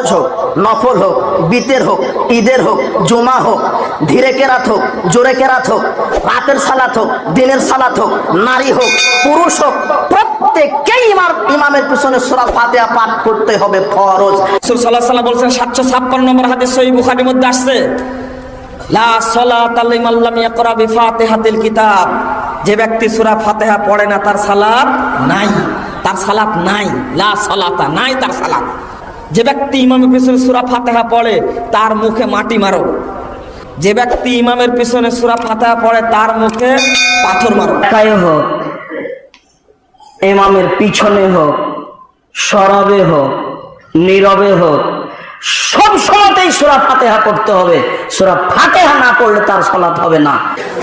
ফরজ হোক, নফল হোক, বিতের হোক, ঈদের হোক, জুমা হোক, ধীরে কেরাত হোক, জোরে কেরাত হোক, রাতের সালাত হোক, দিনের সালাত হোক, নারী হোক, পুরুষ হোক, প্রত্যেককেই ইমাম ইমামের পিছনে ফাতিহা পাঠ করতে হবে ফরজ। রাসূল সাল্লাল্লাহু আলাইহি ওয়াসাল্লাম বলছেন 756 নম্বর হাদিস সহিহ বুখারীর মধ্যে আসছে। লা সালাতা লিমান লাম ইয়াকরা বিফাতিহাতিল কিতাব। যে ব্যক্তি সূরা ফাতিহা পড়ে না, তার সালাত নাই। তার সালাত নাই। লা সালাতা নাই, তার সালাত। যে ব্যক্তি ইমামের পিছনে সুরা ফাতেহা পড়ে, তার মুখে মাটি মারো। যে ব্যক্তি ইমামের পিছনে সুরা ফাতেহা পড়ে, তার মুখে পাথর মারো। তাই হোক, ইমামের পিছনে হোক, সরবে হোক, নীরবে হোক সব সময়তেই সুরা ফাতেহা পড়তে হবে। সুরা ফাতেহা না পড়লে তার সলাৎ হবে না।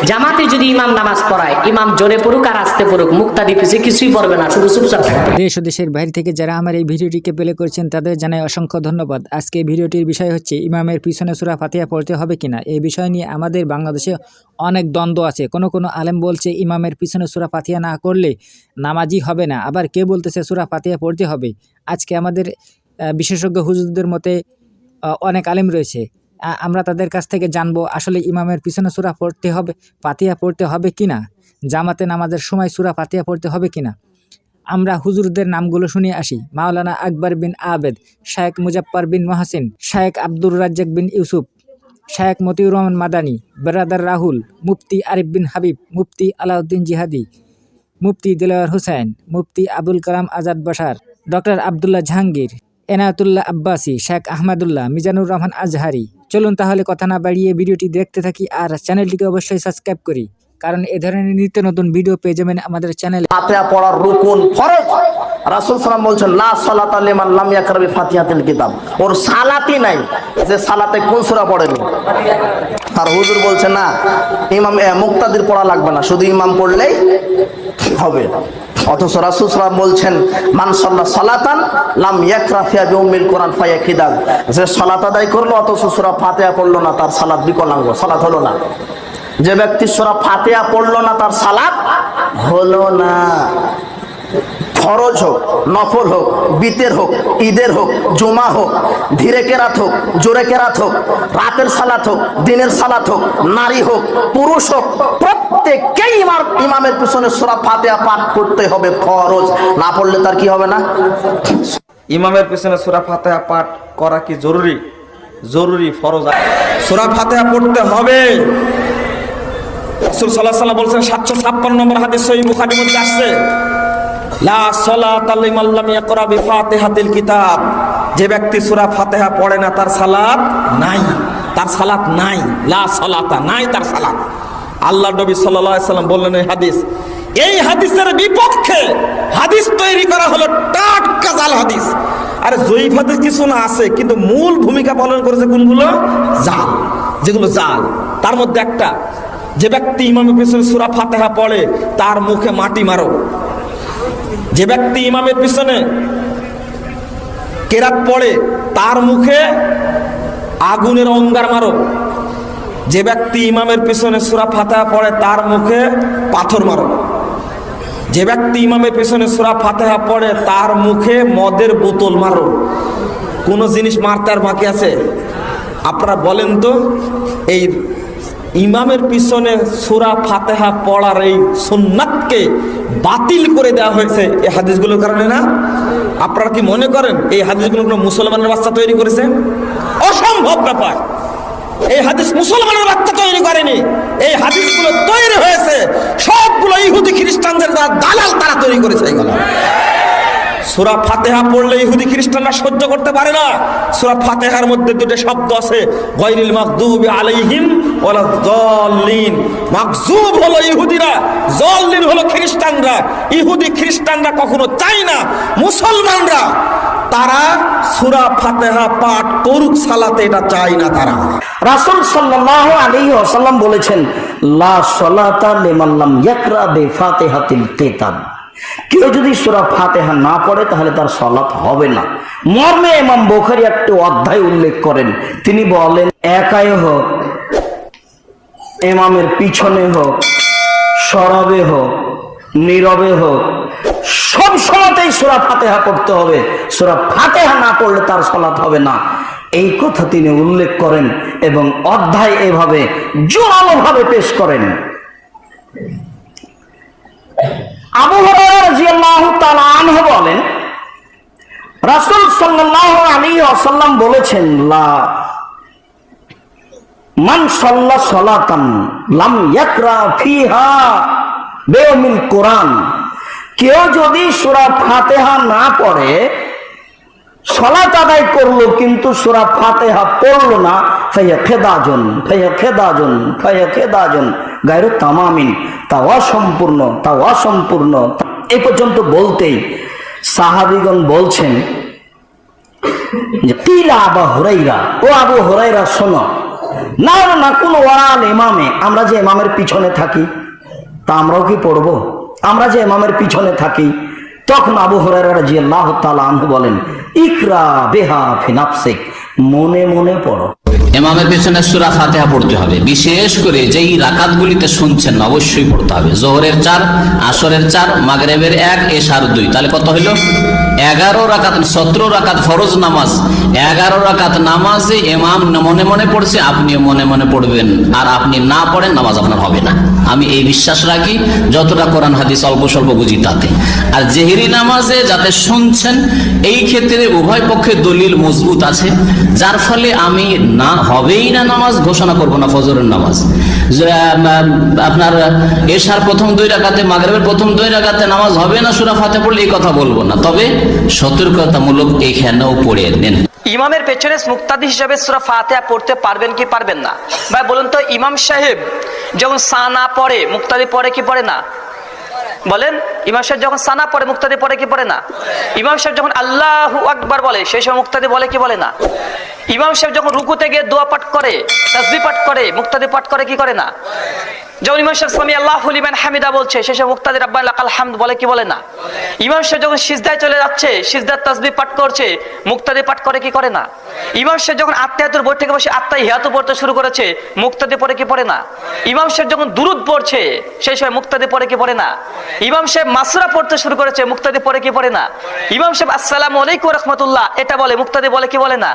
জামাতে যদি ইমাম নামাজ পড়ায়, ইমাম জোরে পড়ুক আর আসতে পড়ুক, মুক্তাদি পিছিয়ে কিছুই পড়বে না, শুধু চুপচাপ থাকবে। দেশ ও দেশের বাইরে থেকে যারা আমার এই ভিডিওটিকে প্লে করেছেন, তাদের জানাই অসংখ্য ধন্যবাদ। আজকে ভিডিওটির বিষয় হচ্ছে, ইমামের পিছনে সুরা ফাতিহা পড়তে হবে কিনা? এই বিষয় নিয়ে আমাদের বাংলাদেশে অনেক দ্বন্দ্ব আছে। কোনো কোনো আলেম বলছে, ইমামের পিছনে সুরা ফাতিহা না করলে নামাজি হবে না। আবার কে বলতেছে সুরা ফাতিহা পড়তে হবে? আজকে আমাদের বিশেষজ্ঞ হুজুরদের মতে অনেক আলেম রয়েছে। আমরা তাদের কাছ থেকে জানব, আসলে ইমামের পিছনে সুরা পড়তে হবে পাতিয়া পড়তে হবে কি না জামাতে নামাজের সময় সুরা পাতিয়া পড়তে হবে কি না আমরা হুজুরদের নামগুলো শুনে আসি। মাওলানা আকবর বিন আবেদ শায়েক মুজাফফর বিন মহাসিন শায়েক আব্দুর রাজ্জাক বিন ইউসুফ শায়েক মতিউর রহমান মাদানী, বেরাদার রাহুল, মুফতি আরিফ বিন হাবিব, মুফতি আলাউদ্দিন জিহাদি, মুফতি দিলওয়ার হুসাইন, মুফতি আবুল কালাম আজাদ বাসার ডক্টর আবদুল্লাহ জাহাঙ্গীর এনায়তুল্লাহ আব্বাসি, শেখ আহমদুল্লাহ, মিজানুর রহমান আজহারি। চলুন তাহলে কথা না বাড়িয়ে ভিডিওটি দেখতে থাকি আর চ্যানেলটিকে অবশ্যই সাবস্ক্রাইব করি, কারণ এ ধরনের নিত্য নতুন ভিডিও পেয়ে যাবেন আমাদের চ্যানেলে। ফাতিহা পড়ার রুকুন ফরজ। রাসূল বলছেন, লা সালাতা লিমান লাম ইয়াকরা কিতাব। ওর সালাতই নাই, যে সালাতে কোন সূরা পড়েনি। আর হুজুর বলছে, না, ইমাম মুক্তাদির পড়া লাগবে না, শুধু ইমাম পড়লেই হবে। অথচ রাসূল বলছেন মানসল্লা সলাতান লাম ইয়াকরাফিয়া বিউমিল কোরআন ফায়াকিদান যে সালাত আদায় করল, অথচ সুরা ফাতিহা পড়ল না, তার সালাত বিকলাঙ্গ, সালাত হলো না। যে ব্যক্তি সুরা ফাতিহা পড়ল না, তার সালাত হলো না। ফরজ হোক, নফল হোক, বিতের হোক, ঈদের হোক, জুমা হোক, ধীরে কেরাত হোক, জোরে কেরাত হোক, রাতের সালাত হোক, দিনের সালাত হোক, নারী হোক, পুরুষ হোক, প্রত্যেককেই ইমাম, ইমামের পিছনে সূরা ফাতিহা পাঠ করতে হবে ফরজ। না পড়লে তার কি হবে না? ইমামের পিছনে সূরা ফাতিহা পাঠ করা কি জরুরি? জরুরি, ফরজ সূরা ফাতিহা পড়তে হবে। রাসূল সাল্লাল্লাহু আলাইহি ওয়াসাল্লাম বলছেন 756 নম্বর হাদিস সহিহ বুখারীর মধ্যে আসছে। কিতাব। যে ব্যক্তি সূরা ফাতিহা পড়ে না, তার সালাত নাই। তার সালাত নাই। লা সালাতা নাই তার সালাত। আল্লাহ নবী সাল্লাম বললেন, এই হাদিস, এই হাদিসের বিপক্ষে হাদিস তৈরি করা হলো টাটকা জাল হাদিস। আর জয়ীফ হাদিস কিছু না আছে, কিন্তু মূল ভূমিকা পালন করেছে কোনগুলো? জাল, যেগুলো জাল। তার মধ্যে একটা, যে ব্যক্তি ইমামের পিছনে সূরা ফাতিহা পড়ে, তার মুখে মাটি মারো। যে ব্যক্তি ইমামের পিছনে কেরাত পড়ে, তার মুখে আগুনের অঙ্গার মারো। যে ব্যক্তি ইমামের পিছনে সুরা ফাতা পড়ে, তার মুখে পাথর মারো। যে ব্যক্তি ইমামের পিছনে সুরা ফাতেহা পড়ে, তার মুখে মদের বোতল মারো। কোনো জিনিস মারতে আর বাকি আছে? আপনারা বলেন তো, এই ইমামের পিছনে সুরা ফাতেহা পড়ার এই সুন্নাতকে বাতিল করে দেওয়া হয়েছে এই হাদিসগুলোর কারণে না? আপনারা কি মনে করেন এই হাদিসগুলো কোনো মুসলমানের বাচ্চা তৈরি করেছে? অসম্ভব ব্যাপার। এই হাদিস মুসলমানের বাচ্চা তৈরি করেনি। এই হাদিসগুলো তৈরি হয়েছে। সবগুলো ইহুদি খ্রিস্টানদের দ্বারা দালাল তারা তৈরি করেছে এগুলো সুরা ফাতেহা পড়লে ইহুদি খ্রিস্টানরা সহ্য করতে পারে না। সুরা ফাতেহার মধ্যে দুটো শব্দ আছে গৈরিল মাকদুবি আলাইহিম ওয়ালা যাল্লিন মাকজুব হলো ইহুদিরা জল্লিন হলো খ্রিস্টানরা। ইহুদি খ্রিস্টানরা কখনো চায় না, মুসলমানরা। তারা সুরা ফাতেহা পাঠ করুক সালাতে এটা চায় না তারা। রাসূল সাল্লাল্লাহু আলাইহি ওয়াসাল্লাম বলেছেন, লা সালাতা লিমান লাম ইয়াকরা বিফাতিহাতিল কিতাব। কেউ যদি সূরা ফাতিহা না পড়ে, তাহলে তার সালাত হবে না। মর্মে ইমাম বুখারী একটি অধ্যায় উল্লেখ করেন। তিনি বলেন, একাই হোক, ইমামের পিছনে হোক, সরবে হোক, নীরবে হোক, সব সময়তেই সুরা ফাতেহা পড়তে হবে। সুরা ফাতেহা না পড়লে তার সলাৎ হবে না। এই কথা তিনি উল্লেখ করেন এবং অধ্যায় এভাবে জোরালো ভাবে পেশ করেন। আবু বলেন, রাসুল সাল্লাহ আলী আসাল্লাম বলেছেন, লা মান সাল্লা সলাতান লাম ইয়াকরা ফিহা বেউমিল কোরআন। কেউ যদি সুরা ফাতেহা না পড়ে সলাত আদায় করল, কিন্তু সূরা ফাতিহা পড়ল না। ফাইয়া খেদাজন ফাইয়া খেদাজন ফাইয়া খেদাজন। গায়রু তামামিন তা অসম্পূর্ণ তা অসম্পূর্ণ এই পর্যন্ত বলতেই সাহাবিগণ বলছেন কিলা আবা হুরাইরা? ও আবু হুরাইরা, শোনো, না না কোন ওয়ারাল ইমামে আমরা যে এমামের পিছনে থাকি, তা আমরাও কি পড়ব? আমরা যে ইমামের পিছনে থাকি তখন আবু হরাইরা বলেন ইকরা বেহা ফি মনে মনে পড়ো। ইমামের পেছনে সুরা ফাতেহা পড়তে হবে। বিশেষ করে যেই রাকাতগুলিতে শুনছেন অবশ্যই পড়তে হবে। জোহরের চার, আসরের চার, মাগরেবের এক, এশার দুই। তাহলে কত হইল? এগারো রাকাত, সতেরো রাকাত ফরজ নামাজ। এগারো রাকাত নামাজে ইমাম মনে মনে পড়ছে আপনিও মনে মনে পড়বেন। আর আপনি না পড়েন, নামাজ আপনার হবে না। আমি এই বিশ্বাস রাখি, যতটা কোরআন, হাদিস অল্প স্বল্প বুঝি তাতে। আর জেহেরি নামাজে যাতে শুনছেন, এই ক্ষেত্রে উভয় পক্ষে দলিল মজবুত আছে। যার ফলে আমি না হবেই না নামাজ, ঘোষণা করব না ফজরের নামাজ। আপনার এশার প্রথম দুই রাকাতে, মাগরেবের প্রথম দুই রাকাতে নামাজ হবে না, সুরা ফাতে পড়লে এই কথা বলব না। তবে সতর্কতামূলক এইখানেও পড়ে নেন। ইমামের পেছনে মুক্তাদি হিসাবে সুরা ফাতেহা পড়তে পারবেন কি পারবেন না? ভাই, বলুন তো, ইমাম সাহেব যখন সানা পড়ে, মুক্তাদি পড়ে কি পড়ে না? বলেন, ইমাম সাহেব যখন সানা পড়ে, মুক্তাদি পড়ে কি পড়ে না? ইমাম সাহেব যখন আল্লাহ আকবার বলে, সেই সময় মুক্তাদি বলে কি বলে না? ইমাম সাহেব যখন রুকুতে গিয়ে দোয়া পাঠ করে, তাসবি পাঠ করে, মুক্তাদি পাঠ করে, কি করে না? যখন ইমাম সাহেব সামি আল্লাহ লিমান হামিদা বলছে, শেষে মুক্তাদি রাব্বান লাকাল হামদ বলে, কি বলে না? ইমাম সাহেব যখন সিজদায় চলে যাচ্ছে, সিজদার তাসবি পাঠ করছে, মুক্তাদি পাঠ করে কি করে না? ইমাম সাহেব যখন আত্মায়াতুর বই থেকে বসে আত্মাই হিয়াতু পড়তে শুরু করেছে, মুক্তাদি পড়ে কি পড়ে না? ইমাম সাহেব যখন দুরুদ পড়ছে, সেই সময় মুক্তাদি পড়ে কি পড়ে না? ইমাম সাহেব মাসরা পড়তে শুরু করেছে, মুক্তাদি পড়ে কি পড়ে না? ইমাম সাহেব আসসালামু আলাইকুম রহমতুল্লাহ, এটা বলে, মুক্তাদি বলে, কি বলে না?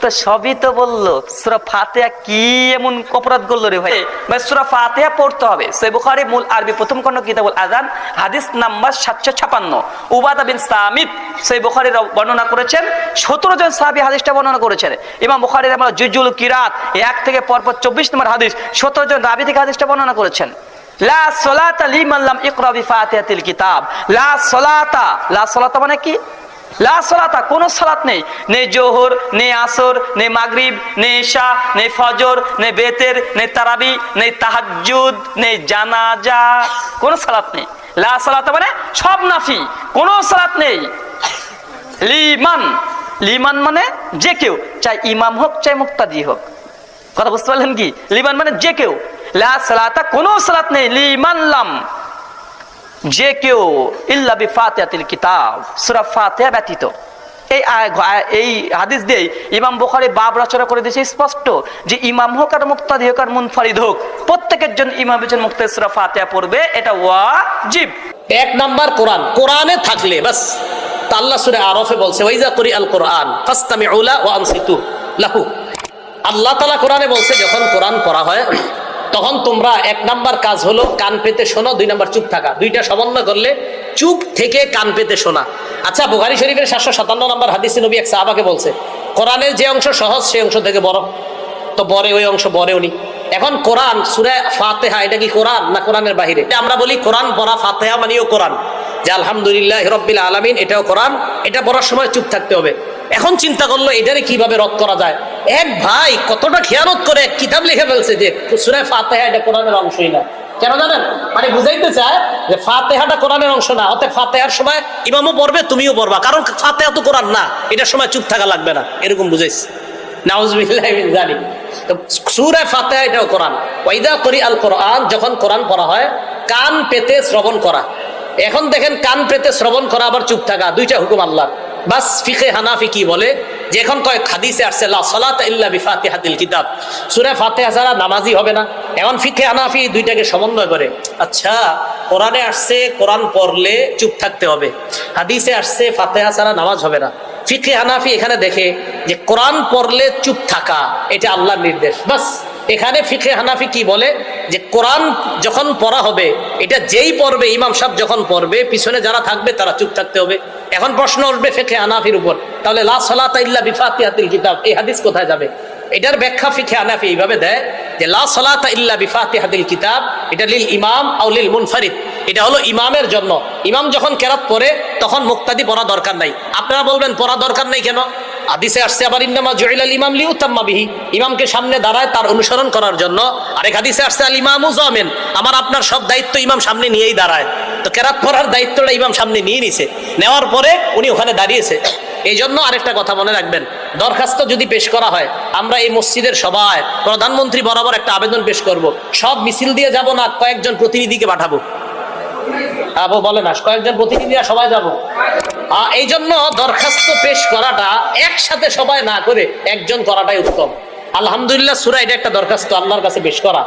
তো সবই তো বলল, সুরা ফাতেহা কি এমন অপরাধ করল রে ভাই? ভাই, সুরা ফাতেহা পড়তে হবে। সে বুখারী, মূল আরবি প্রথম খণ্ড কিতাবুল আজান হাদিস নাম্বার সাতশো ছাপান্ন। উবাদা বিন সামিদ সেই বুখারীর বর্ণনা করেছেন, সতেরো জন সাহাবী হাদিসটা বর্ণনা করেছেন। ইমাম বুখারীর আমরা জুজুল কিরাত, এক থেকে পরপর চব্বিশ নম্বর হাদিস, সতেরো জন রাবি থেকে হাদিসটা বর্ণনা করেছেন। লা সলাতা লিমান লাম ইকরা বিফাতিহাতিল কিতাব। লা সলাতা লা সলাতা মানে কি? লা সলাতা, কোনো সালাত নেই। নেই জোহর নেই আসর নেই মাগরিব নেই ঈশা নেই ফজর নেই বেতের নেই তারাবি নেই তাহাজ্জুদ নেই জানাজা, কোনো সালাত নেই। লা সালাতা মানে সব নাফি, কোনো সালাত নেই। লিমান লিমান মানে যে কেউ, চাই ইমাম হোক, চাই মুক্তাদি হোক। কথা বুঝতে পারলেন কি? লিমান মানে যে কেউ। লা সালাতা, কোনো সালাত নেই। লিমান লাম। যে কেউ ইল্লা বি কিতাব, সূরা ফাতিহা ব্যতীত। এই এই হাদিস দিয়ে ইমাম বুখারী বাব রচনা করে দিয়েছে, স্পষ্ট যে ইমাম হোক আর মুক্তাদি হোক আর মুনফারিদ হোক, প্রত্যেকের জন্য ইমাম বিজন মুক্তাদি সূরা ফাতিহা পড়বে, এটা ওয়াজিব। এক নাম্বার কোরআন। কোরআনে থাকলে বাস আল্লাহ সুরে আরফে বলছে, ওয়াইজা করি আল কোরআন ফাস্তামি উলা ও আনসিতু লাহু। আল্লাহ তালা কোরআনে বলছে, যখন কোরআন পড়া হয় তখন তোমরা এক নাম্বার কাজ হলো কান পেতে শোনো, দুই নাম্বার চুপ থাকা। দুইটা সমন্বয় করলে চুপ থেকে কান পেতে শোনা। আচ্ছা বুখারি শরীফের সাতশো সাতান্ন নম্বর হাদিসে নবী এক সাহাবাকে বলছে, কোরআনের যে অংশ সহজ, সেই অংশ থেকে বড়। তো বরে ওই অংশ বরেও নি এখন কোরআন, সুরে ফাতেহা, এটা কি কোরআন না কোরআনের বাহিরে? আমরা বলি কোরআন পড়া ফাতেহা মানিও কোরআন। যে আলহামদুলিল্লাহ রব্বিল আলামিন, এটাও কোরআন। এটা পড়ার সময় চুপ থাকতে হবে। এখন চিন্তা করল, এটারে কীভাবে রদ করা যায়? এক ভাই কতটা খেয়ানত করে এক কিতাব লিখে ফেলছে যে, সুরে ফাতেহা এটা কোরআনের অংশই না। কেন জানেন? মানে বুঝাইতে চায় যে ফাতেহাটা কোরআনের অংশ না, অতএব ফাতেহার সময় ইমামও পড়বে, তুমিও পড়বা। কারণ ফাতেহা তো কোরআন না, এটার সময় চুপ থাকা লাগবে না। এরকম বুঝাইছে। যালিক। তো সূরা ফাতিহা এটাও কোরআন। ওয়াইদা করি আল কোরআন, যখন কোরআন পড়া হয়, কান পেতে শ্রবণ করা। এখন দেখেন, কান পেতে শ্রবণ করা, আবার চুপ থাকা, দুইটা হুকুম আল্লাহ বাস ফিখে হানাফি কি বলে? যে এখন কয় হাদিসে আসছে সালাত ইল্লা বিফাতিহাতিল কিতাব। সূরা ফাতিহা ছাড়া নামাজি হবে না। এখন ফিখে হানাফি দুইটাকে সমন্বয় করে। আচ্ছা কোরআনে আসছে, কোরআন পড়লে চুপ থাকতে হবে। হাদিসে আসছে, ফাতেহা ছাড়া নামাজ হবে না। ফিকে হানাফি এখানে দেখে যে কোরআন পড়লে চুপ থাকা, এটা আল্লাহর নির্দেশ। বাস, এখানে ফিখে হানাফি কি বলে? যে কোরআন যখন পড়া হবে, এটা যেই পড়বে, ইমাম সাহেব যখন পড়বে, পিছনে যারা থাকবে তারা চুপ থাকতে হবে। এখন প্রশ্ন উঠবে ফেখে আনাফির উপর। তাহলে লা সালাতা ইল্লা বিফাতিহাতিল কিতাব, এই হাদিস কোথায় যাবে? এটার ব্যাখ্যা ফিখে আনাফি এইভাবে দেয় যে লা বিফাতিহাতিল কিতাব, এটা লিল ইমাম আও লিল মুনফারিদ। এটা হলো ইমামের জন্য। ইমাম যখন কেরাত পড়ে, তখন মুক্তাদি পড়া দরকার নাই। আপনারা বলবেন, পড়া দরকার নাই কেন? আদিসে আসছে, আবার ইন্নামা জুইলাল ইমাম লিউতাম্মা বিহি। ইমামকে সামনে দাঁড়ায় তার অনুসরণ করার জন্য। আরেক হাদিসে আসছে, আল ইমামু জামিন। আমার, আপনার সব দায়িত্ব ইমাম সামনে নিয়েই দাঁড়ায়। তো কেরাত পড়ার দায়িত্বটা ইমাম সামনে নিয়ে নিছে। নেওয়ার পরে উনি ওখানে দাঁড়িয়েছে। এই জন্য আরেকটা কথা মনে রাখবেন, দরখাস্ত যদি পেশ করা হয়, আমরা এই মসজিদের সবাই প্রধানমন্ত্রী বরাবর একটা আবেদন পেশ করব। সব মিছিল দিয়ে যাব না, কয়েকজন প্রতিনিধিকে পাঠাবো? আবু বলে না, কয়েকজন প্রতিনিধিরা সবাই যাব। এই জন্য দরখাস্ত পেশ করাটা একসাথে সবাই না করে একজন করাটাই উত্তম। আলহামদুলিল্লাহ সুরা এটা একটা দরখাস্ত, আল্লাহর কাছে পেশ করা।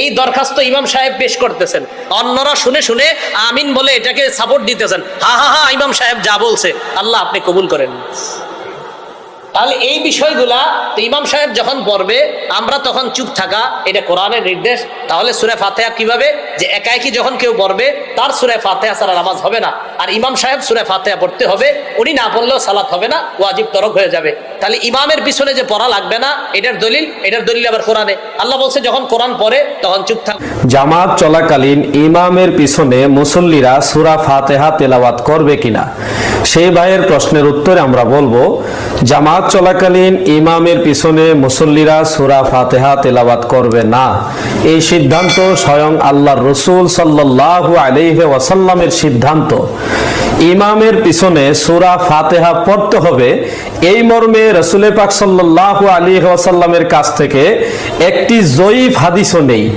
এই দরখাস্ত ইমাম সাহেব পেশ করতেছেন। অন্যরা শুনে শুনে আমিন বলে এটাকে সাপোর্ট দিতেছেন। হা হা হা, ইমাম সাহেব যা বলছে, আল্লাহ আপনি কবুল করেন। তাহলে এই বিষয়গুলা তো ইমাম সাহেব যখন পড়বে, আমরা তখন চুপ থাকা, এটা কোরআনের নির্দেশ। তাহলে সুরে ফাতেহা কীভাবে? যে একা একই যখন কেউ পড়বে, তার সুরে ফাতেহা ছাড়া নামাজ হবে না। আর ইমাম সাহেব সুরে ফাতেহা পড়তে হবে, উনি না পড়লেও সালাত হবে না, ওয়াজিব তরক হয়ে যাবে। তাহলে ইমামের পিছনে যে পড়া লাগবে না, এটার দলিল এটার দলিল আবার কোরআনে। আল্লাহ বলছে, যখন কোরআন পড়ে, তখন চুপ থাক। জামাত চলাকালীন ইমামের পিছনে মুসল্লিরা সুরা ফাতেহা তেলাওয়াত করবে কিনা? সেই ভাইয়ের প্রশ্নের উত্তরে আমরা বলব, জামাত চলাকালীন ইমামের পিছনে মুসল্লিরা সুরা ফাতেহা তেলাওয়াত করবে না। এই সিদ্ধান্ত স্বয়ং আল্লাহর রসুল সাল্লাহ আলাইহে ওয়াসাল্লামের সিদ্ধান্ত। ইমামের পিছনে সুরা ফাতেহা পড়তে হবে। এই মর্মে রসুল পাক সাল্লাহ আলী ওয়াসাল্লামের কাছ থেকে একটি জয়ীফ হাদিসও নেই।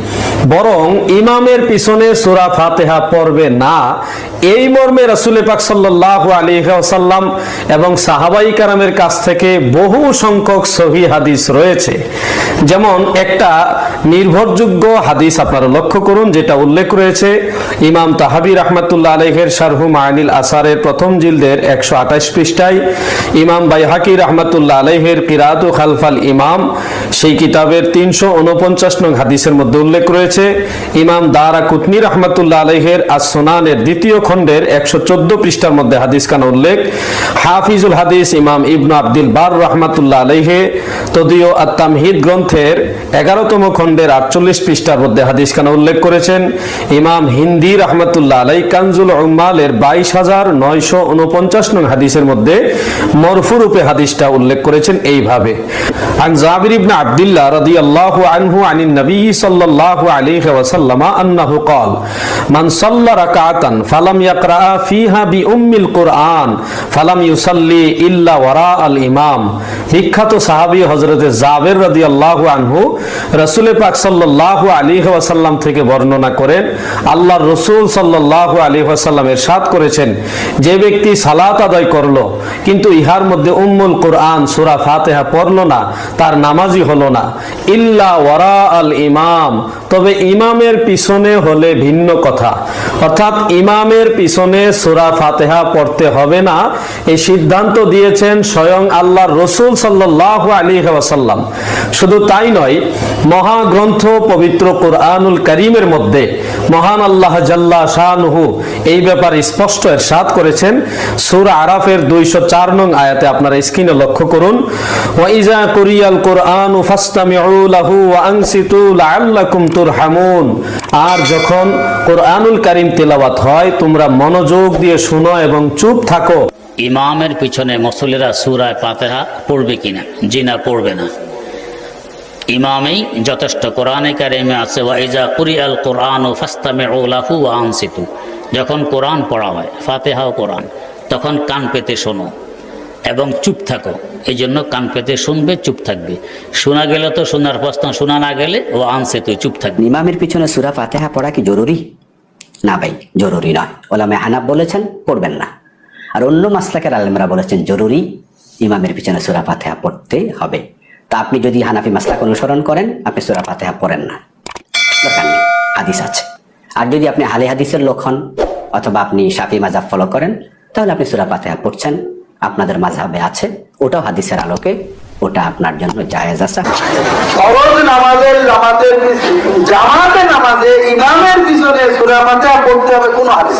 বরং ইমামের পিছনে সুরা ফাতেহা পড়বে না। এই মর্মে রসুল পাক সাল্লাহ আলী সাল্লাম এবং সাহাবাই কারামের কাছ থেকে বহু সংখ্যক সহি হাদিস রয়েছে। যেমন একটা নির্ভরযোগ্য হাদিস আপনারা লক্ষ্য করুন, যেটা উল্লেখ রয়েছে, ইমাম তাহাবি রহমাতুল্লাহ আলহের শারহু মায়ানিল আসারের প্রথম জিলদের একশো আঠাশ পৃষ্ঠায়, ইমাম বাইহাকি রহমাতুল্লাহ আলহের কিরাতু খালফাল ইমাম, সেই কিতাবের তিনশো উনপঞ্চাশ নং হাদিসের মধ্যে উল্লেখ রয়েছে, ইমাম দারা কুতনি রহমাতুল্লাহ আলহের আসোনানের দ্বিতীয় খণ্ডের একশো চোদ্দ পৃষ্ঠার মধ্যে হাদিস খান উল্লেখ, হাফিজুল হাদিস ইমাম ইবনু আব্দুল বার রহমাতুল্লাহ আলহে তদীয় আত্মামহিদ গ্রন্থের এগারোতম খণ্ডের আটচল্লিশ পৃষ্ঠার মধ্যে হাদিস খান উল্লেখ করেছেন ইমাম হিন্দি রহমতুল্লাহ আলাই কানজুল উম্মালের বাইশ হাজার নয়শো উনপঞ্চাশ নং হাদিসের মধ্যে মরফু রূপে হাদিসটা উল্লেখ করেছেন এইভাবে عن جابر بن عبد الله رضي الله عنه عن النبي صلى الله عليه وسلم أنه قال من صلى ركعة فلم يقرأ فيها بأم القرآن فلم يصلي إلا وراء الإمام বিখ্যাত সাহাবী হজরতে জাবের রাদি আল্লাহ আনহু রসুল পাক সাল্লাহ আলী ওয়াসাল্লাম থেকে বর্ণনা করেন রসুল সাল্লাহ আলী ওয়াসাল্লাম করেছেন, যে ব্যক্তি সালাত আদায় কিন্তু ইহার মধ্যে উম্মুল কোরআন সুরা ফাতেহা পড়ল না, তার নামাজি হলো না। ইল্লা ওয়ারা আল ইমাম, তবে ইমামের পিছনে হলে ভিন্ন কথা। অর্থাৎ ইমামের পিছনে সুরা ফাতেহা পড়তে হবে না, এই সিদ্ধান্ত দিয়েছেন স্বয়ং আল্লাহর রসুল সাল্লাহ আলী ওয়াসাল্লাম। শুধু তাই নয় মহাগ্রন্থ পবিত্র কোরআনুল করিমের মধ্যে মহান আল্লাহ জাল্লা শাহনুহু এই ব্যাপারে স্পষ্ট এরশাদ করেছেন। সুর আরাফের দুইশো চার নং আয়াতে আপনারা স্ক্রিনে লক্ষ্য করুন। ওয়াইজা কুরিয়াল কোরআন ফাস্তামিউ ওয়া আনসিতু লাআল্লাকুম তুরহামুন। আর যখন কোরআনুল করিম তেলাওয়াত হয়, তোমরা মনোযোগ দিয়ে শুনো এবং চুপ থাকো। ইমামের পিছনে মুসল্লিরা সুরায় পাতেহা পড়বে কিনা? জিনা পড়বে না। ইমামেই যথেষ্ট। কোরআনে কারিমে আছে ওয়াইজা কুরি আল কোরআন ও ফাস্তামে ওলাহু আনসিতু। যখন কোরআন পড়া হয়, ফাতেহাও কোরআন, তখন কান পেতে শোনো এবং চুপ থাকো। এই জন্য কান পেতে শুনবে, চুপ থাকবে। শোনা গেলে তো শোনার প্রশ্ন, শোনা না গেলে ও আনসে তুই চুপ থাকবে। ইমামের পিছনে সুরা ফাতেহা পড়া কি জরুরি? না ভাই, জরুরি নয়। ওলামে হানাব বলেছেন, পড়বেন না। আর অন্য মাসলাকের আলেমরা বলেছেন, জরুরি ইমামের পিছনে সুরা ফাতেহা পড়তে হবে। তা আপনি যদি হানাফি মাসলাক অনুসরণ করেন, আপনি সুরা ফাতেহা পড়েন না। দরকার নেই, হাদিস আছে। আর যদি আপনি হালে হাদিসের লোক হন, অথবা আপনি সাফি মাজাব ফলো করেন, তাহলে আপনি সুরা ফাতেহা পড়ছেন। আপনাদের মাঝাবে আছে, ওটাও হাদিসের আলোকে, ওটা আপনার জন্য জায়েজ আছে। নামাজের জামাতের জামাতে নামাজে ইমামের পিছনে পড়তে হবে কোনো হাদিস।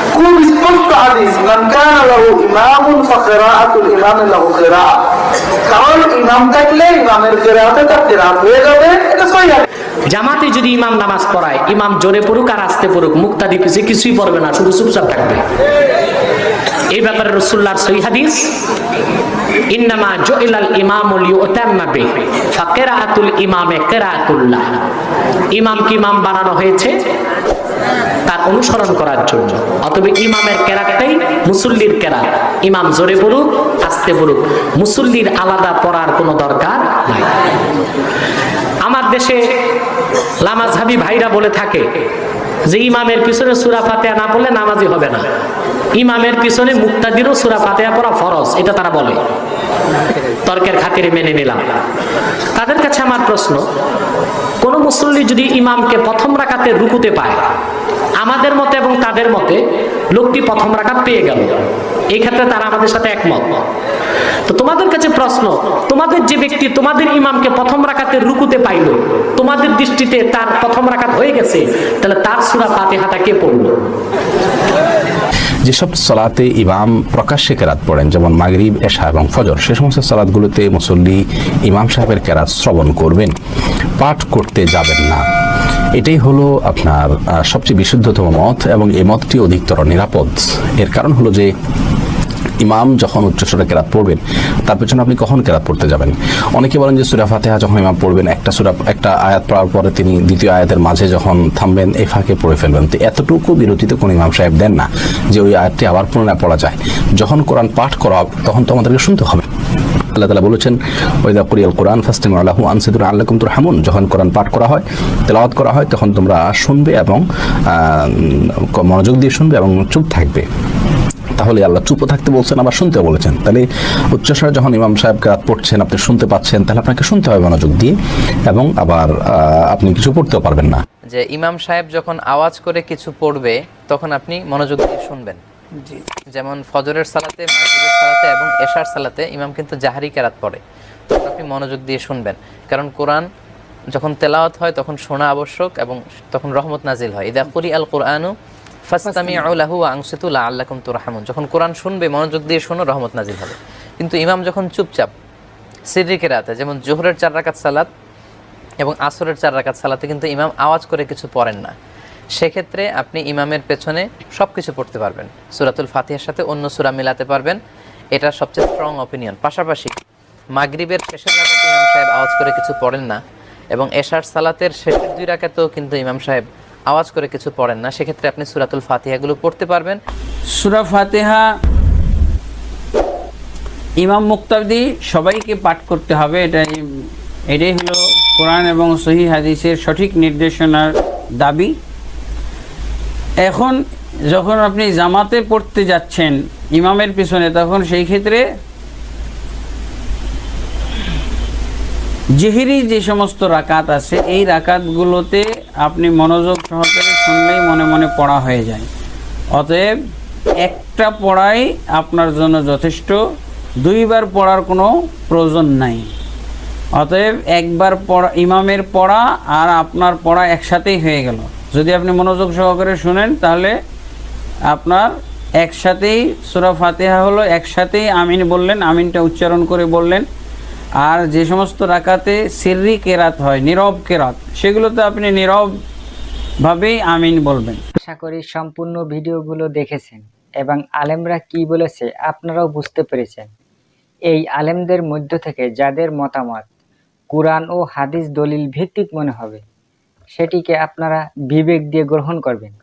খুব স্পষ্ট হাদিস মান কানা ইমাম লাহু কিরাআত কারণ ইমাম থাকলে ইমামের জামাতে যদি ইমাম নামাজ পড়ায়, ইমাম জোরে পড়ুক আর আসতে পড়ুক মুক্তাদি পিছিয়ে কিছুই পড়বে না, শুধু চুপচাপ থাকবে। এই ব্যাপারে রসুল্লাহর সহি হাদিস, ইন্নামা ইমামে কিরাআতুল্লাহ ইমামকে ইমাম বানানো হয়েছে? তার অনুসরণ করার জন্য। অতবে ইমামের কেরাতটাই মুসল্লির কেরাত। ইমাম জোরে বলুক, আসতে বলুক, মুসল্লির আলাদা পড়ার কোনো দরকার নাই। আমার দেশে লামাজহাবি ভাইরা বলে থাকে যে ইমামের পিছনে সুরা ফাতেহা না পড়লে নামাজি হবে না। ইমামের পিছনে মুক্তাদিরও সুরা ফাতেহা পড়া ফরজ, এটা তারা বলে। তর্কের খাতিরে মেনে নিলাম। তাদের কাছে আমার প্রশ্ন, কোন মুসল্লি যদি ইমামকে প্রথম রাকাতে রুকুতে পায়, আমাদের মতে এবং তাদের মতে লোকটি প্রথম রাকাত পেয়ে গেল। এই ক্ষেত্রে তারা আমাদের সাথে একমত। তো তোমাদের কাছে প্রশ্ন, তোমাদের যে ব্যক্তি, তোমাদের ইমামকে প্রথম রাখাতে রুকুতে পাইল, তোমাদের দৃষ্টিতে তার প্রথম রাকাত হয়ে গেছে, তাহলে তার সুরা ফাতিহাটা কে পড়ল? যেসব সলাতে ইমাম প্রকাশ্যে কেরাত পড়েন, যেমন মাগরিব, এশা এবং ফজর, সে সমস্ত সালাদগুলোতে মুসল্লি ইমাম সাহেবের কেরাত শ্রবণ করবেন, পাঠ করতে যাবেন না। এটাই হলো আপনার সবচেয়ে বিশুদ্ধতম মত এবং এ মতটি অধিকতর নিরাপদ। এর কারণ হলো যে ইমাম যখন উচ্চস্বরে কেরাত পড়বেন, তার পেছনে আপনি কখন কেরাত পড়তে যাবেন? অনেকে বলেন যে সুরা ফাতেহা যখন ইমাম পড়বেন, একটা সুরা, একটা আয়াত পড়ার পরে তিনি দ্বিতীয় আয়াতের মাঝে যখন থামবেন, এই ফাঁকে পড়ে ফেলবেন। তো এতটুকু বিরতিতে কোনো ইমাম সাহেব দেন না যে ওই আয়াতটি আবার পুনরায় পড়া যায়। যখন কোরআন পাঠ করা তখন তো আমাদেরকে শুনতে হবে। আল্লাহ তালা বলেছেন ওইদা কুরিয়াল কোরআন ফাস্তিম আল্লাহু আনসিদুর আল্লাকুম তুর হামুন যখন কোরআন পাঠ করা হয়, তেলাওয়াত করা হয়, তখন তোমরা শুনবে এবং মনোযোগ দিয়ে শুনবে এবং চুপ থাকবে। তাহলে আল্লাহ চুপও থাকতে বলছেন আবার শুনতেও বলেছেন। তাহলে উচ্চস্বরে যখন ইমাম সাহেব রাত পড়ছেন আপনি শুনতে পাচ্ছেন তাহলে আপনাকে শুনতে হবে মনোযোগ দিয়ে এবং আবার আপনি কিছু পড়তেও পারবেন না। যে ইমাম সাহেব যখন আওয়াজ করে কিছু পড়বে তখন আপনি মনোযোগ দিয়ে শুনবেন। যেমন ফজরের সালাতে মাগরিবের সালাতে এবং এশার সালাতে ইমাম কিন্তু জাহারি কেরাত পড়ে তখন আপনি মনোযোগ দিয়ে শুনবেন। কারণ কোরআন যখন তেলাওয়াত হয় তখন শোনা আবশ্যক এবং তখন রহমত নাজিল হয়। ইদা কুরি আল কোরআনু ফাস্তামিউ লাহু ওয়া আনসিতু লাআল্লাকুম তুরহামুন। যখন কোরআন শুনবে মনোযোগ দিয়ে শোনো রহমত নাজিল হবে। কিন্তু ইমাম যখন চুপচাপ সিররি কেরাতে যেমন জোহরের চার রাকাত সালাত এবং আসরের চার রাকাত সালাতে কিন্তু ইমাম আওয়াজ করে কিছু পড়েন না। সেক্ষেত্রে আপনি ইমামের পেছনে সব কিছু পড়তে পারবেন। সুরাতুল ফাতিহার সাথে অন্য সুরা মিলাতে পারবেন। এটা সবচেয়ে স্ট্রং অপিনিয়ন পাশাপাশি মাগরিবের শেষের রাকাতে ইমাম সাহেব আওয়াজ করে কিছু পড়েন না এবং এশার সালাতের শেষের দুই রাকাতেও কিন্তু ইমাম সাহেব আওয়াজ করে কিছু পড়েন না, সেক্ষেত্রে আপনি সুরাতুল ফাতিহাগুলো পড়তে পারবেন। সুরা ফাতেহা ইমাম মুক্তাদি সবাইকে পাঠ করতে হবে, এটাই এটাই হলো কোরআন এবং সহি হাদিসের সঠিক নির্দেশনার দাবি। এখন যখন আপনি জামাতে পড়তে যাচ্ছেন ইমামের পিছনে, তখন সেই ক্ষেত্রে জেহেরি যে সমস্ত রাকাত আছে, এই রাকাতগুলোতে আপনি মনোযোগ সহকারে শুনলেই মনে মনে পড়া হয়ে যায়। অতএব একটা পড়াই আপনার জন্য যথেষ্ট, দুইবার পড়ার কোনো প্রয়োজন নাই। অতএব একবার পড়া, ইমামের পড়া আর আপনার পড়া একসাথেই হয়ে গেল। যদি আপনি মনোযোগ সহকারে শুনেন, তাহলে আপনার একসাথেই সুরা ফাতেহা হলো, একসাথেই আমিন বললেন, আমিনটা উচ্চারণ করে বললেন। আর যে সমস্ত রাকাতে সিররি কেরাত হয়, নীরব কেরাত, সেগুলোতে আপনি নীরবভাবেই আমিন বলবেন। আশা করি সম্পূর্ণ ভিডিওগুলো দেখেছেন এবং আলেমরা কি বলেছে আপনারাও বুঝতে পেরেছেন। এই আলেমদের মধ্য থেকে যাদের মতামত কোরআন ও হাদিস দলিল ভিত্তিক মনে হবে, সেটিকে আপনারা বিবেক দিয়ে গ্রহণ করবেন।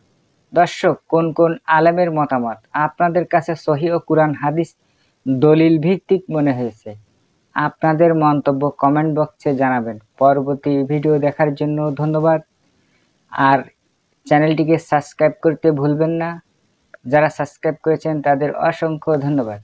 দর্শক, কোন কোন আলেমের মতামত আপনাদের কাছে সহি ও কোরআন হাদিস দলিল ভিত্তিক মনে হয়েছে? আপনাদের মন্তব্য কমেন্ট বক্সে জানাবেন। পরবর্তী ভিডিও দেখার জন্য ধন্যবাদ। আর চ্যানেলটিকে সাবস্ক্রাইব করতে ভুলবেন না। যারা সাবস্ক্রাইব করেছেন তাদের অসংখ্য ধন্যবাদ।